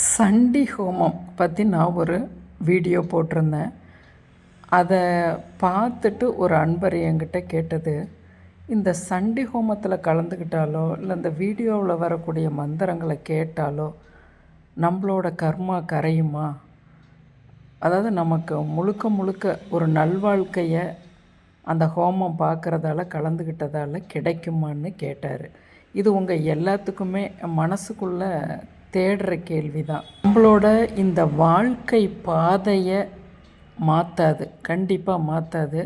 சண்டி ஹோமம் பற்றி நான் ஒரு வீடியோ போட்டிருந்தேன். அதை பார்த்துட்டு ஒரு அன்பர் என்கிட்ட கேட்டது இந்த சண்டி ஹோமத்தில் கலந்துக்கிட்டாலோ இல்லை இந்த வீடியோவில் வரக்கூடிய மந்திரங்களை கேட்டாலோ நம்மளோட கர்மா கரையுமா? அதாவது நமக்கு முழுக்க முழுக்க ஒரு நல்வாழ்க்கையை அந்த ஹோமம் பார்க்குறதால கலந்துக்கிட்டதால கிடைக்குமான்னு கேட்டார். இது உங்கள் எல்லாத்துக்குமே மனசுக்குள்ளே தேடுற கேள்வி தான் நம்மளோட இந்த வாழ்க்கை பாதையை மாற்றாது கண்டிப்பாக மாற்றாது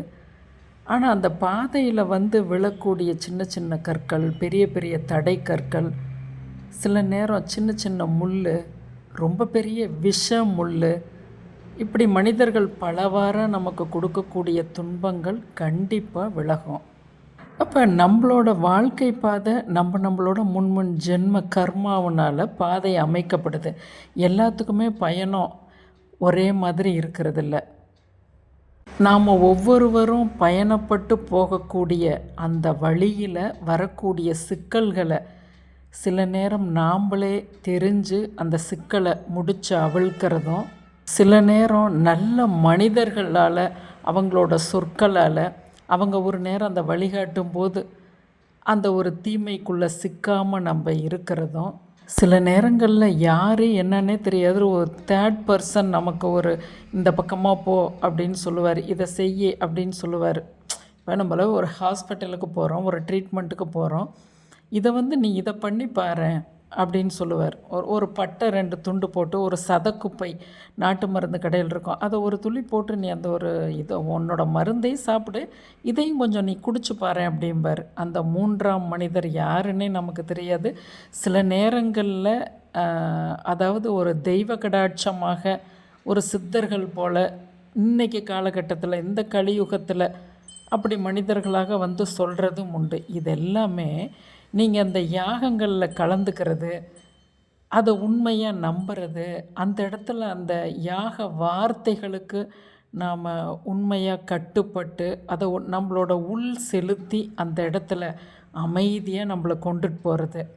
ஆனால் அந்த பாதையில் வந்து விழக்கூடிய சின்ன சின்ன கற்கள் பெரிய பெரிய தடை கற்கள் சில நேரம் சின்ன சின்ன முள் ரொம்ப பெரிய விஷ முள் இப்படி மனிதர்கள் பலவார நமக்கு கொடுக்கக்கூடிய துன்பங்கள் கண்டிப்பாக விலகும். அப்போ நம்மளோட வாழ்க்கை பாதை நம்ம நம்மளோட முன்முன் ஜென்ம கர்மாவனால் பாதை அமைக்கப்படுது. எல்லாத்துக்குமே பயணம் ஒரே மாதிரி இருக்கிறதில்ல. நாம் ஒவ்வொருவரும் பயணப்பட்டு போகக்கூடிய அந்த வழியில் வரக்கூடிய சிக்கல்களை சில நேரம் நாம்ளே தெரிஞ்சு அந்த சிக்கலை முடித்து அவிழ்க்கிறதும் சில நேரம் நல்ல மனிதர்களால் அவங்களோட சொற்களால் அவங்க ஒரு நேரம் அந்த வழிகாட்டும் போது அந்த ஒரு தீமைக்குள்ளே சிக்காமல் நம்ம இருக்கிறதும் சில நேரங்களில் யார் என்னன்னே தெரியாது. ஒரு தேர்ட் பர்சன் நமக்கு ஒரு இந்த பக்கமாக போ அப்படின்னு சொல்லுவார். இதை செய்ய அப்படின்னு சொல்லுவார். இப்போ நம்மள ஒரு ஹாஸ்பிட்டலுக்கு போகிறோம் ஒரு ட்ரீட்மெண்ட்டுக்கு போகிறோம் இதை வந்து நீ இதை பண்ணி பாரு அப்படின்னு சொல்லுவார். ஒரு ஒரு பட்டை ரெண்டு துண்டு போட்டு ஒரு சதக்குப்பை நாட்டு மருந்து கடையில் இருக்கும். அதை ஒரு துளி போட்டு நீ அந்த ஒரு இதை உன்னோட மருந்தையும் சாப்பிடு இதையும் கொஞ்சம் நீ குடிச்சு பாரு அப்படிம்பார். அந்த மூன்றாம் மனிதர் யாருன்னே நமக்கு தெரியாது. சில நேரங்களில் அதாவது ஒரு தெய்வ கடாட்சமாக ஒரு சித்தர்கள் போல் இன்றைக்கி காலகட்டத்தில் இந்த கலியுகத்தில் அப்படி மனிதர்களாக வந்து சொல்கிறதும் உண்டு. இதெல்லாமே நீங்கள் அந்த யாகங்களில் கலந்துக்கிறது அதை உண்மையாக நம்புறது அந்த இடத்துல அந்த யாக வார்த்தைகளுக்கு நாம் உண்மையாக கட்டுப்பட்டு அதை நம்மளோட உள் செலுத்தி அந்த இடத்துல அமைதியாக நம்மளை கொண்டுட்டு போகிறது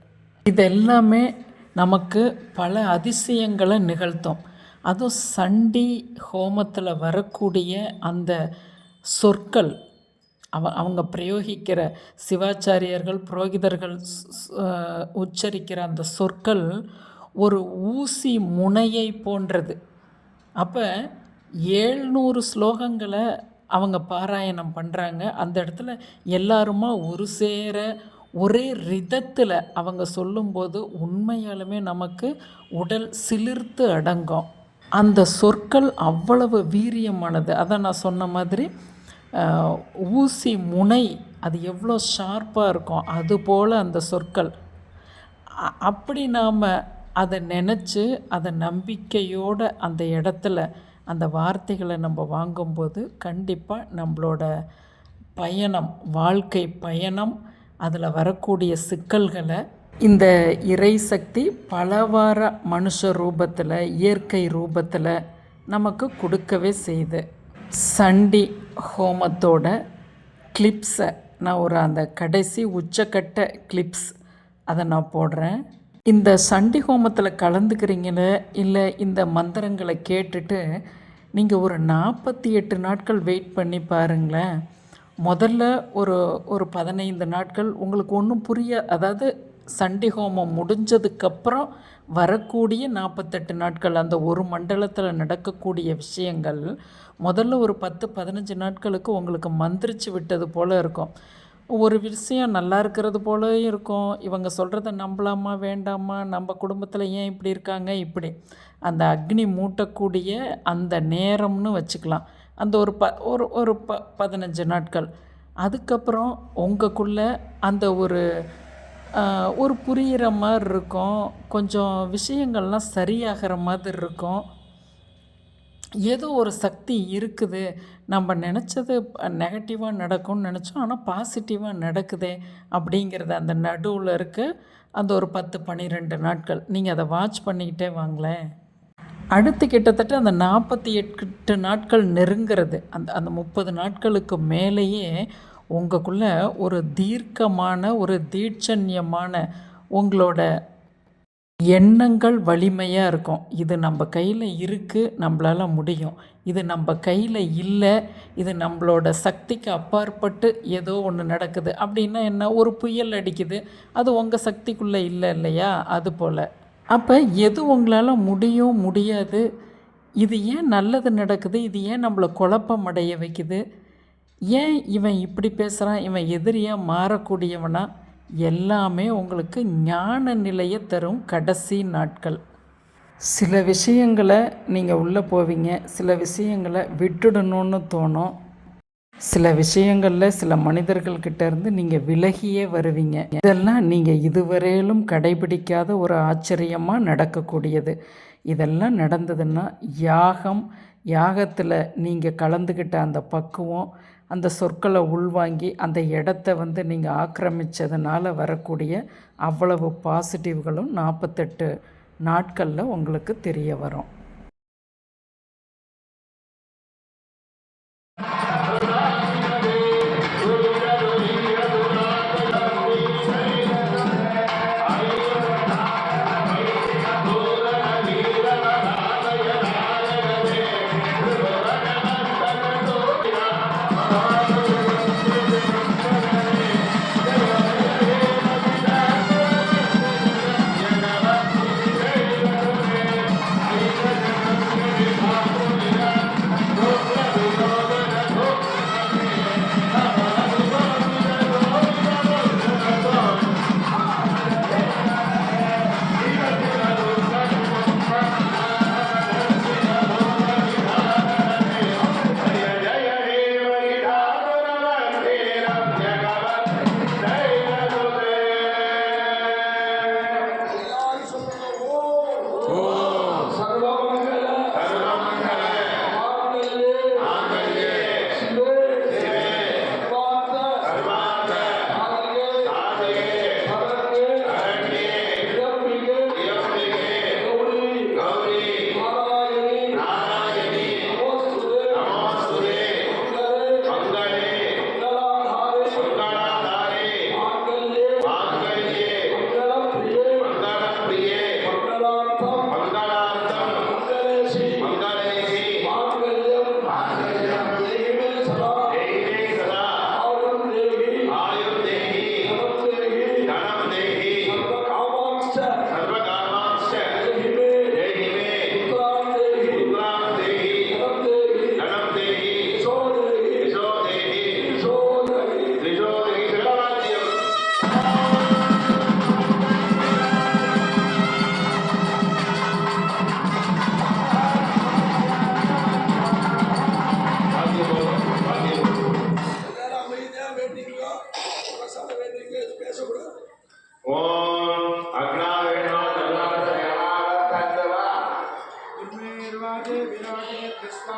இதெல்லாமே நமக்கு பல அதிசயங்களை நிகழ்த்தும். அதுவும் சண்டி ஹோமத்தில் வரக்கூடிய அந்த சொற்கள் அவ அவங்க பிரயோகிக்கிற சிவாச்சாரியர்கள் புரோகிதர்கள் உச்சரிக்கிற அந்த சொற்கள் ஒரு ஊசி முனையை போன்றது. அப்போ ஏழ்நூறு ஸ்லோகங்களை அவங்க பாராயணம் பண்ணுறாங்க அந்த இடத்துல எல்லாருமா ஒரு சேர ஒரே ரிதத்தில் அவங்க சொல்லும்போது உண்மையாலுமே நமக்கு உடல் சிலிர்த்து அடங்கும். அந்த சொற்கள் அவ்வளவு வீரியமானது. அதை நான் சொன்ன மாதிரி ஊசி முனை அது எவ்வளோ ஷார்ப்பாக இருக்கும் அதுபோல் அந்த சொற்கள். அப்படி நாம் அதை நினச்சி அதை நம்பிக்கையோடு அந்த இடத்துல அந்த வார்த்தைகளை நம்ம வாங்கும்போது கண்டிப்பாக நம்மளோட பயணம் வாழ்க்கை பயணம் அதில் வரக்கூடிய சிக்கல்களை இந்த இறை சக்தி பலவார மனுஷ ரூபத்தில் இயற்கை ரூபத்தில் நமக்கு கொடுக்கவே செய்யுது. சண்டி ஹோமத்தோட கிளிப்ஸை நான் ஒரு அந்த கடைசி உச்சக்கட்ட கிளிப்ஸ் அதை நான் போடுறேன். இந்த சண்டி ஹோமத்தில் கலந்துக்கிறீங்கள இல்லை இந்த மந்திரங்களை கேட்டுட்டு நீங்கள் ஒரு நாற்பத்தி எட்டு நாட்கள் வெயிட் பண்ணி பாருங்களேன். முதல்ல ஒரு ஒரு பதினைந்து நாட்கள் உங்களுக்கு ஒன்றும் புரிய அதாவது சண்டி ஹோமம் முடிஞ்சதுக்கப்புறம் வரக்கூடிய நாற்பத்தெட்டு நாட்கள் அந்த ஒரு மண்டலத்தில் நடக்கக்கூடிய விஷயங்கள் முதல்ல ஒரு பத்து பதினஞ்சு நாட்களுக்கு உங்களுக்கு மந்திரிச்சு விட்டது போல் இருக்கும். ஒரு விஷயம் நல்லா இருக்கிறது போலவும் இருக்கும். இவங்க சொல்கிறத நம்பலாமா வேண்டாமா நம்ம குடும்பத்தில் ஏன் இப்படி இருக்காங்க இப்படி. அந்த அக்னி மூட்டக்கூடிய அந்த நேரம்னு வச்சுக்கலாம். அந்த ஒரு ப ஒரு ஒரு ப பதினஞ்சு நாட்கள். அதுக்கப்புறம் உங்களுக்குள்ளே அந்த ஒரு ஒரு புரிகிற மாதிரி இருக்கும். கொஞ்சம் விஷயங்கள்லாம் சரியாகிற மாதிரி இருக்கும். ஏதோ ஒரு சக்தி இருக்குது. நம்ம நினச்சது நெகட்டிவாக நடக்கும்னு நினச்சோம். ஆனால் பாசிட்டிவாக நடக்குதே அப்படிங்கிறத அந்த நடுவில் இருக்க. அந்த ஒரு பத்து பன்னிரெண்டு நாட்கள். நீங்கள் அதை வாட்ச் பண்ணிக்கிட்டே வாங்களேன். அடுத்து கிட்டத்தட்ட அந்த நாற்பத்தி எட்டு நாட்கள் நெருங்கிறது. அந்த அந்த முப்பது நாட்களுக்கு மேலேயே உங்களுக்குள்ள ஒரு தீர்க்கமான ஒரு தீட்சண்யமான உங்களோட எண்ணங்கள் வலிமையாக இருக்கும். இது நம்ம கையில் இருக்குது நம்மளால முடியும். இது நம்ம கையில் இல்லை இது நம்மளோட சக்திக்கு அப்பாற்பட்டு ஏதோ ஒன்று நடக்குது. அப்படின்னா என்ன? ஒரு புயல் அடிக்குது. அது உங்கள் சக்திக்குள்ளே இல்லை இல்லையா? அது போல். அப்போ எது உங்களால் முடியும் முடியாது? இது ஏன் நல்லது நடக்குது? இது ஏன் நம்மளை குழப்பம் அடைய வைக்குது? ஏன் இவன் இப்படி பேசுகிறான் இவன் எதிரியாக மாறக்கூடியவனா? எல்லாமே உங்களுக்கு ஞான நிலையை தரும் கடைசி நாட்கள். சில விஷயங்களை நீங்கள் உள்ளே போவீங்க. சில விஷயங்களை விட்டுடணும்னு தோணும். சில விஷயங்களில் சில மனிதர்கள்கிட்ட இருந்து நீங்கள் விலகியே வருவீங்க. இதெல்லாம் நீங்கள் இதுவரையிலும் கடைபிடிக்காத ஒரு ஆச்சரியமாக நடக்கக்கூடியது. இதெல்லாம் நடந்ததுன்னா யாகம் யாகத்தில் நீங்கள் கலந்துக்கிட்ட அந்த பக்குவம் அந்த சொற்களை உள்வாங்கி அந்த இடத்த வந்து நீங்கள் ஆக்கிரமித்ததுனால வரக்கூடிய அவ்வளவு பாசிட்டிவ்களும் நாற்பத்தெட்டு நாட்களில் உங்களுக்கு தெரிய வரும்.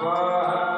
Come.